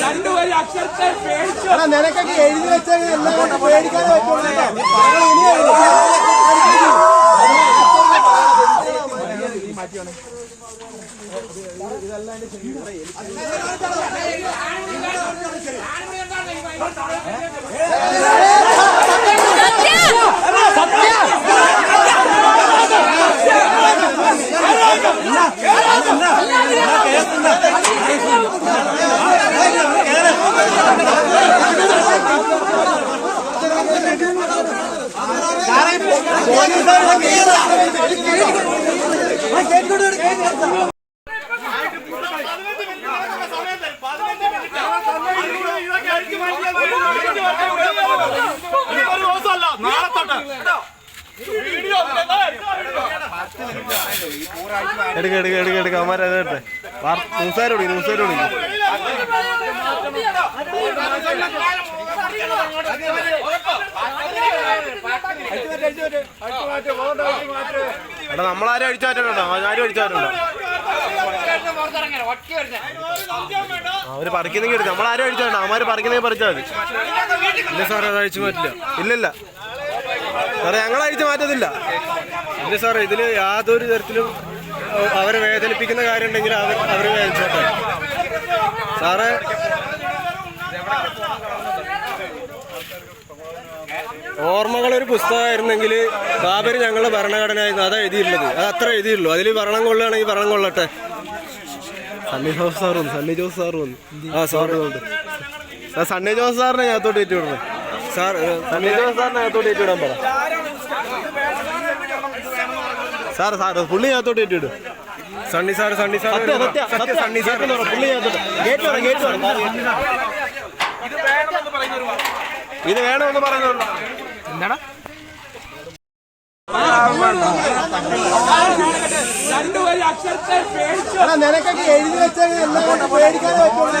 രണ്ടുപേരും അക്ഷരത്തെ പേടിച്ചു നിനക്കൊക്കെ എഴുതി വെച്ചാൽ എല്ലാം കൊണ്ട് പേടിക്കാതെ പറ്റുള്ളൂ എടുക്ക എടുക്ക എടുക്ക എടുക്ക. അമ്മാരെ അത് ന്യൂസുകാരോട് ന്യൂസുകാരോട് എടാ നമ്മളാരും അടിച്ചു മാറ്റാനുണ്ടോ ആരും അടിച്ചു മാറ്റണ്ടോ? അവർ പറിക്കുന്നെങ്കിൽ എടുക്കാം. നമ്മളാരും അടിച്ചു മാറ്റണം അവന്മാര് പറിക്കുന്നെങ്കിൽ പറിച്ചാൽ മതി. ഇല്ല സാറേ അത് അഴിച്ചു മാറ്റില്ല. ഇല്ലില്ല. സാറേ ഞങ്ങൾ അഴിച്ചു മാറ്റത്തില്ല. ഇല്ല സാറേ ഇതിൽ യാതൊരു തരത്തിലും അവരെ വേദനിപ്പിക്കുന്ന കാര്യം ഉണ്ടെങ്കിൽ അവർ അവർ വേദനിച്ചോട്ടെ സാറേ? ഓർമ്മകൾ ഒരു പുസ്തകമായിരുന്നെങ്കിൽ ബാബര് ഞങ്ങളുടെ ഭരണഘടനയായിരുന്നു. അതാ എഴുതിയിട്ടുള്ളത്. അത് അത്ര എഴുതിയുള്ളൂ അതിൽ ഭരണം കൊള്ളുകയാണെങ്കിൽ ഭരണം കൊള്ളട്ടെ. സണ്ണി ജോസ് സാർ വന്നു. സണ്ണി ജോസ് സാർ വന്നു. ആ സാറ് ഉണ്ട് സണ്ണി ജോസ് സാറിനെ ഞാൻ തോട്ട് വിടണം സാർ സണ്ണി ജോസ് സാറിനെ ഞാൻ തോട്ട് ഏറ്റുവിടാൻ പറ. സാർ സാർ പുള്ളി അകത്തോട്ട് ഇട്ടിട്ട് Sunny sir Sunny sir Sunny sir പുള്ളി അകത്തോട്ട് ഗേറ്റ് ഗേറ്റ് വേണം. ഇത് വേണമെന്ന് പേടിച്ചു എടാ, നിനക്കൊക്കെ എഴുതി വെച്ചാൽ എല്ലാം കൊണ്ട് പേടിക്കാതെ പറ്റുള്ളൂ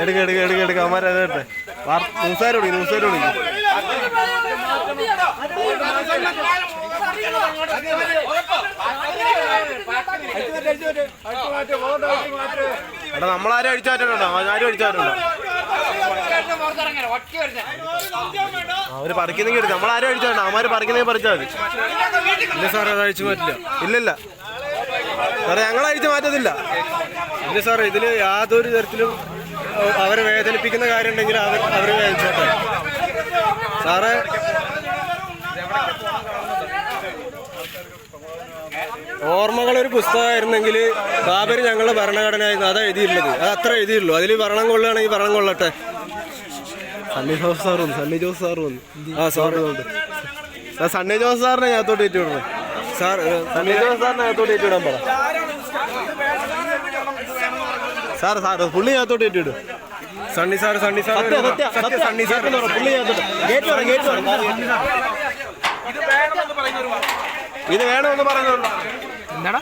എടുക്ക എടുക്ക എടുക്ക എടുക്ക. അമ്മാരെ അത് എടുത്തെ. ന്യൂസുകാരോട് ന്യൂസുകാരോട് എടാ നമ്മളാരും അടിച്ചു മാറ്റണ്ടോ ആരും അടിച്ചു മാറ്റണ്ടോ അവർ പറിക്കുന്നെങ്കിൽ നമ്മളാരും അടിച്ചു മാറ്റണം അവന്മാര് പറിക്കുന്നെങ്കിൽ പറിച്ചാൽ മതി. ഇല്ല സാറേ അത് അഴിച്ചു മാറ്റില്ല. ഇല്ലില്ല. സാറേ ഞങ്ങൾ അഴിച്ചു മാറ്റത്തില്ല. ഇല്ല സാറേ ഇതിൽ യാതൊരു തരത്തിലും അവർ അവരെ വേദനിപ്പിക്കുന്ന കാര്യം ഉണ്ടെങ്കിൽ അവർ അവരെ വേദനിച്ചോട്ടെ. സാറേ ഓർമ്മകൾ ഒരു പുസ്തകമായിരുന്നെങ്കിൽ ബാബർ ഞങ്ങളുടെ ഭരണഘടനയായിരുന്നു. അതാ എഴുതിയിട്ടുള്ളത്. അത് അത്ര എഴുതിയുള്ളൂ അതിൽ ഭരണം കൊള്ളുകയാണെങ്കിൽ ഭരണം കൊള്ളട്ടെ. സണ്ണി ജോസ് സാർ വന്നു സണ്ണി ജോസ് സാർ വന്നു. ആ സാർ ഉണ്ട് ആ സണ്ണി ജോസ് സാറിനെ ഏറ്റി വിടണം സാർ സണ്ണി ജോസ് സാറിനെ അകത്തോട്ട് ഏറ്റുവിടാൻ പറ. സാർ സാർ പുള്ളി അകത്തോട്ട് ഏറ്റി Sunny sir Sunny sir Sunny sir പുള്ളി ഗേറ്റ് ഗേറ്റ് വേണം ഇത് വേണമെന്ന് പറഞ്ഞോളൂ എന്താടാ?